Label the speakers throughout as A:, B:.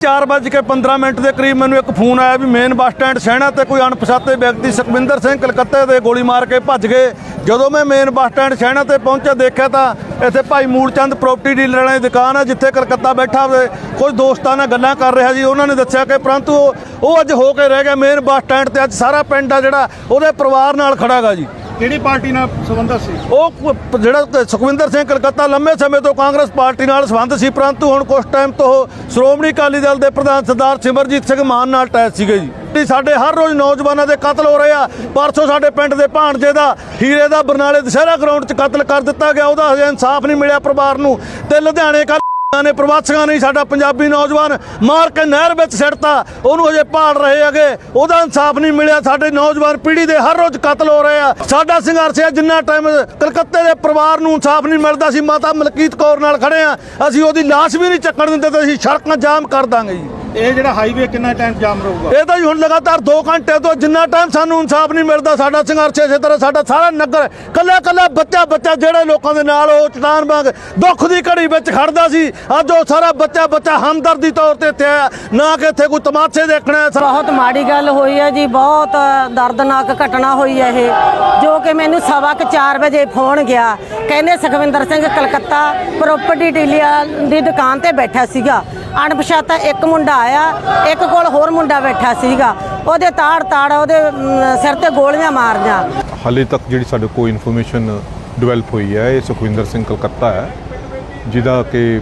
A: 4:15 minute ਦੇ ਕਰੀਬ ਮੈਨੂੰ ਇੱਕ ਫੋਨ ਆਇਆ ਵੀ ਮੇਨ ਬੱਸ ਸਟੈਂਡ ਸਹਿਣਾ ਤੇ ਕੋਈ ਅਣਪਛਾਤੇ ਵਿਅਕਤੀ ਸੁਖਵਿੰਦਰ ਸਿੰਘ ਕਲਕੱਤੇ ਦੇ ਗੋਲੀ ਮਾਰ ਕੇ ਭੱਜ ਗਏ। ਜਦੋਂ ਮੈਂ ਮੇਨ ਬੱਸ ਸਟੈਂਡ ਸਹਿਣਾ ਤੇ ਪਹੁੰਚਿਆ, ਦੇਖਿਆ ਤਾਂ ਇੱਥੇ ਭਾਈ ਮੂਲਚੰਦ ਪ੍ਰਾਪਰਟੀ ਡੀਲਰ ਵਾਲੀ ਦੁਕਾਨ ਹੈ ਜਿੱਥੇ ਕਲਕੱਤਾ ਬੈਠਾ ਹੋਵੇ ਕੁਝ ਦੋਸਤਾਂ ਨਾਲ ਗੱਲਾਂ ਕਰ ਰਿਹਾ ਜੀ ਉਹਨਾਂ ਨੇ ਦੱਸਿਆ ਕਿ ਪਰੰਤੂ ਉਹ- ਉਹ ਅੱਜ ਹੋ ਕੇ ਰਹਿ ਗਿਆ ਮੇਨ ਬੱਸ ਸਟੈਂਡ ਤੇ। ਅੱਜ ਸਾਰਾ ਪਿੰਡ ਆ ਜਿਹੜਾ, ਉਹਦੇ ਪਰਿਵਾਰ ਨਾਲ ਖੜਾਗਾ ਜੀ।
B: ਕਿਹੜੀ ਪਾਰਟੀ ਨਾਲ ਸੰਬੰਧਤ ਸੀ?
A: ਉਹ ਕ- ਜਿਹੜਾ ਸੁਖਵਿੰਦਰ ਸਿੰਘ ਕਲਕੱਤਾ ਲੰਮੇ ਸਮੇਂ ਤੋਂ ਕਾਂਗਰਸ ਪਾਰਟੀ ਨਾਲ ਸੰਬੰਧ ਸੀ, ਪਰੰਤੂ ਹੁਣ ਕੁਝ ਟਾਈਮ ਤੋਂ ਉਹ ਸ਼੍ਰੋਮਣੀ ਅਕਾਲੀ ਦਲ ਦੇ ਪ੍ਰਧਾਨ ਸਰਦਾਰ ਸਿਮਰਜੀਤ ਸਿੰਘ ਮਾਨ ਨਾਲ ਟੈਸ ਸੀਗੇ ਜੀ। ਜੀ ਸਾਡੇ ਹਰ ਰੋਜ਼ ਨੌਜਵਾਨਾਂ ਦੇ ਕਤਲ ਹੋ ਰਹੇ ਆ, ਪਰਸੋਂ ਸਾਡੇ ਪਿੰਡ ਦੇ ਭਾਣਜੇ ਦਾ, ਹੀਰੇ ਦਾ ਬਰਨਾਲੇ ਦੁਸ਼ਹਿਰਾ ਗਰਾਊਂਡ 'ਚ ਕਤਲ ਕਰ ਦਿੱਤਾ ਗਿਆ, ਉਹਦਾ ਹਜੇ ਇਨਸਾਫ ਨਹੀਂ ਮਿਲਿਆ ਪਰਿਵਾਰ ਨੂੰ। ਤੇ ਲੁਧਿਆਣੇ ਕੱਲ੍ਹ ਨੇ, ਪ੍ਰਵਾਸੀਆਂ ਨੇ ਸਾਡਾ ਪੰਜਾਬੀ ਨੌਜਵਾਨ ਮਾਰ ਕੇ ਨਹਿਰ ਵਿੱਚ ਸਿੱਟਤਾ। ਉਹਨੂੰ ਹਜੇ ਭਾਲ ਰਹੇ ਹੈਗੇ। ਉਹਦਾ ਇਨਸਾਫ ਨਹੀਂ ਮਿਲਿਆ। ਸਾਡੇ ਨੌਜਵਾਨ ਪੀੜ੍ਹੀ ਦੇ ਹਰ ਰੋਜ਼ ਕਤਲ ਹੋ ਰਹੇ ਆ। ਸਾਡਾ ਸੰਘਰਸ਼ ਹੈ, ਜਿੰਨਾ ਟਾਈਮ ਕਲਕੱਤੇ ਦੇ ਪਰਿਵਾਰ ਨੂੰ ਇਨਸਾਫ ਨਹੀਂ ਮਿਲਦਾ ਸੀ ਮਾਤਾ ਮਲਕੀਤ ਕੌਰ ਨਾਲ ਖੜੇ ਆ ਅਸੀਂ ਉਹਦੀ ਲਾਸ਼ ਵੀ ਨਹੀਂ ਚੱਕਣ ਦਿੰਦੇ ਤੇ ਅਸੀਂ ਸੜਕਾਂ ਜਾਮ ਕਰ ਦਾਂਗੇ ਜੀ।
B: ਇਹ ਜਿਹੜਾ ਹਾਈਵੇ ਕਿੰਨਾ ਟਾਈਮ ਜਾਮ ਰਹੂਗਾ?
A: ਇਹ ਤਾਂ ਜੀ ਹੁਣ ਲਗਾਤਾਰ 2 ਘੰਟੇ ਤੋਂ ਜਿੰਨਾ ਟਾਈਮ ਸਾਨੂੰ ਇਨਸਾਫ ਨਹੀਂ ਮਿਲਦਾ ਸਾਡਾ ਸੰਘਰਸ਼ ਇਸੇ ਤਰ੍ਹਾਂ ਸਾਡਾ ਸਾਰਾ ਨਗਰ ਕੱਲਾ ਕੱਲਾ ਬੱਚਾ ਬੱਚਾ ਜਿਹੜੇ ਲੋਕਾਂ ਦੇ ਨਾਲ ਉਹ ਚਟਾਨ ਵਾਂਗ ਦੁੱਖ ਦੀ ਘੜੀ ਵਿੱਚ ਖੜਦਾ ਸੀ। ਅੱਜ ਉਹ ਸਾਰਾ ਬੱਚਾ ਬੱਚਾ ਹਮਦਰਦੀ ਤੌਰ ਤੇ ਇੱਥੇ ਆਇਆ ਨਾ ਕਿ ਇੱਥੇ ਕੋਈ ਤਮਾਸ਼ੇ ਦੇਖਣਾ ਹੈ
C: ਬਹੁਤ ਮਾੜੀ ਗੱਲ ਹੋਈ ਹੈ ਜੀ ਬਹੁਤ ਦਰਦਨਾਕ ਘਟਨਾ ਹੋਈ ਹੈ ਇਹ ਜੋ ਕਿ ਮੈਨੂੰ ਸਵਾ ਕੁ 4 ਵਜੇ ਫੋਨ ਗਿਆ। ਕਹਿੰਦੇ ਸੁਖਵਿੰਦਰ ਸਿੰਘ ਕਲਕੱਤਾ ਪ੍ਰਾਪਰਟੀ ਡੀਲਰ ਦੀ ਦੁਕਾਨ ਤੇ ਬੈਠਾ ਸੀਗਾ। ਅਣਪਛਾਤਾ ਇੱਕ ਮੁੰਡਾ ਆਇਆ ਇੱਕ ਕੋਲ ਹੋਰ ਮੁੰਡਾ ਬੈਠਾ ਸੀਗਾ। ਉਹਦੇ ਤਾੜ ਤਾੜ ਉਹਦੇ ਸਿਰ ਤੇ ਗੋਲੀਆਂ ਮਾਰੀਆਂ
D: ਹਾਲੇ ਤੱਕ ਜਿਹੜੀ ਸਾਡੇ ਕੋਲ ਇਨਫੋਰਮੇਸ਼ਨ ਡਿਵੈਲਪ ਹੋਈ ਹੈ ਇਹ ਸੁਖਵਿੰਦਰ ਸਿੰਘ ਕਲਕੱਤਾ ਹੈ ਜਿਹਦਾ ਕਿ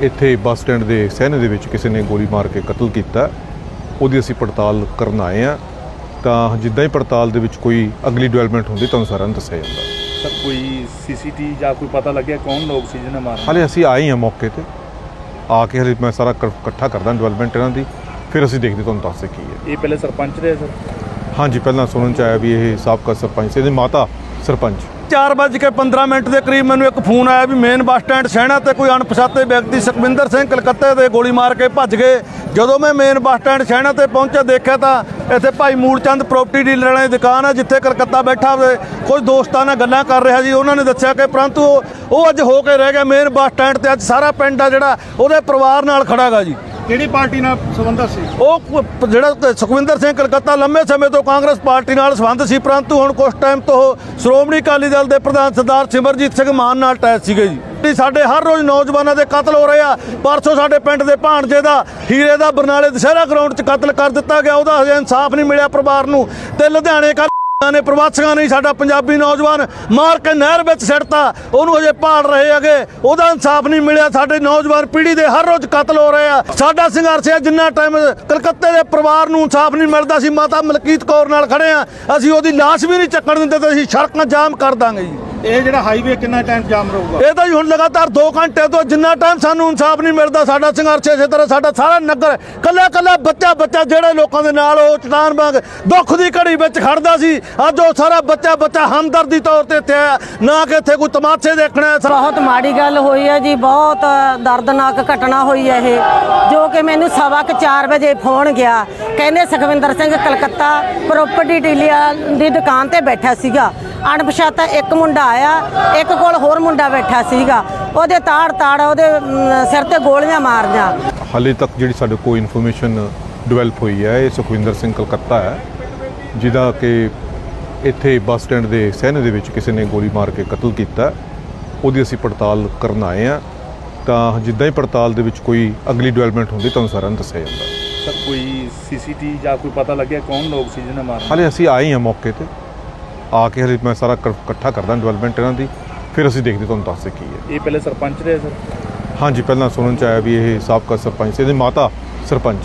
D: ਇੱਥੇ ਬੱਸ ਸਟੈਂਡ ਦੇ ਸਹਿਣੇ ਦੇ ਵਿੱਚ ਕਿਸੇ ਨੇ ਗੋਲੀ ਮਾਰ ਕੇ ਕਤਲ ਕੀਤਾ। ਉਹਦੀ ਅਸੀਂ ਪੜਤਾਲ ਕਰਨ ਆਏ ਆ ਤਾਂ ਜਿੱਦਾਂ ਹੀ ਪੜਤਾਲ ਦੇ ਵਿੱਚ ਕੋਈ ਅਗਲੀ ਡਿਵੈਲਪਮੈਂਟ ਹੁੰਦੀ ਤੁਹਾਨੂੰ ਸਾਰਿਆਂ ਨੂੰ ਦੱਸਿਆ ਜਾਂਦਾ।
E: ਸਰ ਕੋਈ ਸੀਸੀਟੀ ਜਾਂ ਕੋਈ ਪਤਾ ਲੱਗਿਆ ਕੌਣ ਲੋਕ ਸੀ ਜਿਹਨੇ ਮਾਰਿਆ?
D: ਹਾਲੇ ਅਸੀਂ ਆਏ ਹਾਂ ਮੌਕੇ ਤੇ। ਆ ਕੇ ਹਲੇ ਮੈਂ ਸਾਰਾ ਕ- ਇਕੱਠਾ ਕਰਦਾ ਡਿਵੈਲਪਮੈਂਟ ਇਹਨਾਂ ਦੀ ਫਿਰ ਅਸੀਂ ਦੇਖਦੇ ਤੁਹਾਨੂੰ ਦੱਸਦੇ ਕੀ ਹੈ।
E: ਇਹ ਪਹਿਲੇ ਸਰਪੰਚ ਰਹੇ ਸਰ?
D: ਹਾਂਜੀ ਪਹਿਲਾਂ ਸੁਣਨ ਚ ਆਇਆ ਵੀ ਇਹ ਸਾਬਕਾ ਸਰਪੰਚ ਸੀ ਇਹਦੀ ਮਾਤਾ ਸਰਪੰਚ।
A: 4:15 ਮਿੰਟ ਦੇ ਕਰੀਬ ਮੈਨੂੰ ਇੱਕ ਫੋਨ ਆਇਆ ਵੀ ਮੇਨ ਬੱਸ ਸਟੈਂਡ ਸਹਿਣਾ ਤੇ ਕੋਈ ਅਣਪਛਾਤੇ ਵਿਅਕਤੀ ਸੁਖਵਿੰਦਰ ਸਿੰਘ ਕਲਕੱਤੇ ਦੇ ਗੋਲੀ ਮਾਰ ਕੇ ਭੱਜ ਗਏ। ਜਦੋਂ ਮੈਂ ਮੇਨ ਬੱਸ ਸਟੈਂਡ ਸਹਿਣਾ ਤੇ ਪਹੁੰਚਿਆ, ਦੇਖਿਆ ਤਾਂ ਇੱਥੇ ਭਾਈ ਮੂਲਚੰਦ ਪ੍ਰਾਪਰਟੀ ਡੀਲਰ ਵਾਲੀ ਦੁਕਾਨ ਹੈ ਜਿੱਥੇ ਕਲਕੱਤਾ ਬੈਠਾ ਹੋਵੇ ਕੁਝ ਦੋਸਤਾਂ ਨਾਲ ਗੱਲਾਂ ਕਰ ਰਿਹਾ ਜੀ ਉਹਨਾਂ ਨੇ ਦੱਸਿਆ ਕਿ ਪਰੰਤੂ ਉਹ- ਉਹ ਅੱਜ ਹੋ ਕੇ ਰਹਿ ਗਿਆ ਮੇਨ ਬੱਸ ਸਟੈਂਡ ਤੇ, ਅੱਜ ਸਾਰਾ ਪਿੰਡ ਆ ਜਿਹੜਾ, ਉਹਦੇ ਪਰਿਵਾਰ ਨਾਲ ਖੜਾਗਾ ਜੀ।
B: ਕਿਹੜੀ ਪਾਰਟੀ ਨਾਲ ਸੰਬੰਧਤ ਸੀ?
A: ਉਹ ਕ- ਜਿਹੜਾ ਸੁਖਵਿੰਦਰ ਸਿੰਘ ਕਲਕੱਤਾ ਲੰਮੇ ਸਮੇਂ ਤੋਂ ਕਾਂਗਰਸ ਪਾਰਟੀ ਨਾਲ ਸੰਬੰਧ ਸੀ, ਪਰੰਤੂ ਹੁਣ ਕੁਝ ਟਾਈਮ ਤੋਂ ਉਹ ਸ਼੍ਰੋਮਣੀ ਅਕਾਲੀ ਦਲ ਦੇ ਪ੍ਰਧਾਨ ਸਰਦਾਰ ਸਿਮਰਜੀਤ ਸਿੰਘ ਮਾਨ ਨਾਲ ਟੈਸ ਸੀਗੇ ਜੀ। ਜੀ ਸਾਡੇ ਹਰ ਰੋਜ਼ ਨੌਜਵਾਨਾਂ ਦੇ ਕਤਲ ਹੋ ਰਹੇ ਆ, ਪਰਸੋਂ ਸਾਡੇ ਪਿੰਡ ਦੇ ਭਾਣਜੇ ਦਾ, ਹੀਰੇ ਦਾ ਬਰਨਾਲੇ ਦੁਸ਼ਹਿਰਾ ਗਰਾਊਂਡ 'ਚ ਕਤਲ ਕਰ ਦਿੱਤਾ ਗਿਆ, ਉਹਦਾ ਹਜੇ ਇਨਸਾਫ ਨਹੀਂ ਮਿਲਿਆ ਪਰਿਵਾਰ ਨੂੰ। ਤੇ ਲੁਧਿਆਣੇ ਕੱਲ੍ਹ ਨੇ ਪ੍ਰਵਾਸੀਆਂ ਨੇ ਸਾਡਾ ਪੰਜਾਬੀ ਨੌਜਵਾਨ ਮਾਰ ਕੇ ਨਹਿਰ ਵਿੱਚ ਸਿੱਟਤਾ, ਉਹਨੂੰ ਹਜੇ ਭਾਲ ਰਹੇ ਹੈਗੇ। ਉਹਦਾ ਇਨਸਾਫ ਨਹੀਂ ਮਿਲਿਆ, ਸਾਡੇ ਨੌਜਵਾਨ ਪੀੜ੍ਹੀ ਦੇ ਹਰ ਰੋਜ਼ ਕਤਲ ਹੋ ਰਹੇ ਆ। ਸਾਡਾ ਸੰਘਰਸ਼ ਹੈ, ਜਿੰਨਾ ਟਾਈਮ ਕਲਕੱਤੇ ਦੇ ਪਰਿਵਾਰ ਨੂੰ ਇਨਸਾਫ ਨਹੀਂ ਮਿਲਦਾ ਸੀ ਮਾਤਾ ਮਲਕੀਤ ਕੌਰ ਨਾਲ ਖੜੇ ਆ। ਅਸੀਂ ਉਹਦੀ ਲਾਸ਼ ਵੀ ਨਹੀਂ ਚੱਕਣ ਦਿੰਦੇ ਤੇ ਅਸੀਂ ਸੜਕਾਂ ਜਾਮ ਕਰ ਦਾਂਗੇ ਜੀ।
B: ਇਹ ਜਿਹੜਾ ਹਾਈਵੇ ਕਿੰਨਾ ਟਾਈਮ ਜਾਮ ਰਹੂਗਾ?
A: ਇਹ ਤਾਂ ਜੀ ਹੁਣ ਲਗਾਤਾਰ 2 ਘੰਟੇ ਤੋਂ ਜਿੰਨਾ ਟਾਈਮ ਸਾਨੂੰ ਇਨਸਾਫ ਨਹੀਂ ਮਿਲਦਾ ਸਾਡਾ ਸੰਘਰਸ਼ ਇਸੇ ਤਰ੍ਹਾਂ ਸਾਡਾ ਸਾਰਾ ਨਗਰ ਕੱਲਾ ਕੱਲਾ ਬੱਚਾ ਬੱਚਾ ਜਿਹੜੇ ਲੋਕਾਂ ਦੇ ਨਾਲ ਉਹ ਚਟਾਨ ਵਾਂਗ ਦੁੱਖ ਦੀ ਘੜੀ ਵਿੱਚ ਖੜਦਾ ਸੀ। ਅੱਜ ਉਹ ਸਾਰਾ ਬੱਚਾ ਬੱਚਾ ਹਮਦਰਦੀ ਤੌਰ ਤੇ ਇੱਥੇ ਆਇਆ। ਨਾ ਕਿ ਇੱਥੇ ਕੋਈ ਤਮਾਸ਼ੇ ਦੇਖਣਾ ਹੈ
C: ਬਹੁਤ ਮਾੜੀ ਗੱਲ ਹੋਈ ਹੈ ਜੀ ਬਹੁਤ ਦਰਦਨਾਕ ਘਟਨਾ ਹੋਈ ਹੈ ਇਹ ਜੋ ਕਿ ਮੈਨੂੰ ਸਵਾ ਕੁ 4 ਵਜੇ ਫੋਨ ਗਿਆ। ਕਹਿੰਦੇ ਸੁਖਵਿੰਦਰ ਸਿੰਘ ਕਲਕੱਤਾ ਪ੍ਰਾਪਰਟੀ ਡੀਲਰ ਦੀ ਦੁਕਾਨ ਤੇ ਬੈਠਾ ਸੀਗਾ। ਅਣਪਛਾਤਾ ਇੱਕ ਮੁੰਡਾ ਆਇਆ ਇੱਕ ਕੋਲ ਹੋਰ ਮੁੰਡਾ ਬੈਠਾ ਸੀਗਾ। ਉਹਦੇ ਤਾੜ ਤਾੜ ਉਹਦੇ ਸਿਰ ਤੇ ਗੋਲੀਆਂ ਮਾਰੀਆਂ
D: ਹਾਲੇ ਤੱਕ ਜਿਹੜੀ ਸਾਡੇ ਕੋਲ ਇਨਫੋਰਮੇਸ਼ਨ ਡਿਵੈਲਪ ਹੋਈ ਹੈ ਇਹ ਸੁਖਵਿੰਦਰ ਸਿੰਘ ਕਲਕੱਤਾ ਹੈ ਜਿਹਦਾ ਕਿ ਇੱਥੇ ਬੱਸ ਸਟੈਂਡ ਦੇ ਸਹਿਣੇ ਦੇ ਵਿੱਚ ਕਿਸੇ ਨੇ ਗੋਲੀ ਮਾਰ ਕੇ ਕਤਲ ਕੀਤਾ। ਉਹਦੀ ਅਸੀਂ ਪੜਤਾਲ ਕਰਨ ਆਏ ਆ ਤਾਂ ਜਿੱਦਾਂ ਹੀ ਪੜਤਾਲ ਦੇ ਵਿੱਚ ਕੋਈ ਅਗਲੀ ਡਿਵੈਲਪਮੈਂਟ ਹੁੰਦੀ ਤੁਹਾਨੂੰ ਸਾਰਿਆਂ ਨੂੰ ਦੱਸਿਆ ਜਾਂਦਾ।
E: ਸਰ ਕੋਈ ਸੀਸੀਟੀ ਜਾਂ ਕੋਈ ਪਤਾ ਲੱਗਿਆ ਕੌਣ ਲੋਕ ਸੀ ਜਿਹਨੇ ਮਾਰਿਆ?
D: ਹਾਲੇ ਅਸੀਂ ਆਏ ਹਾਂ ਮੌਕੇ ਤੇ। ਆ ਕੇ ਹਲੇ ਮੈਂ ਸਾਰਾ ਕ- ਇਕੱਠਾ ਕਰਦਾ ਡਿਵੈਲਪਮੈਂਟ ਇਹਨਾਂ ਦੀ ਫਿਰ ਅਸੀਂ ਦੇਖਦੇ ਤੁਹਾਨੂੰ ਦੱਸਦੇ ਕੀ ਹੈ
E: ਇਹ ਪਹਿਲੇ ਸਰਪੰਚ ਰਹੇ ਸਰ?
D: ਹਾਂਜੀ ਪਹਿਲਾਂ ਸੁਣਨ ਚ ਆਇਆ ਵੀ ਇਹ ਸਾਬਕਾ ਸਰਪੰਚ ਸੀ ਇਹਦੀ ਮਾਤਾ ਸਰਪੰਚ।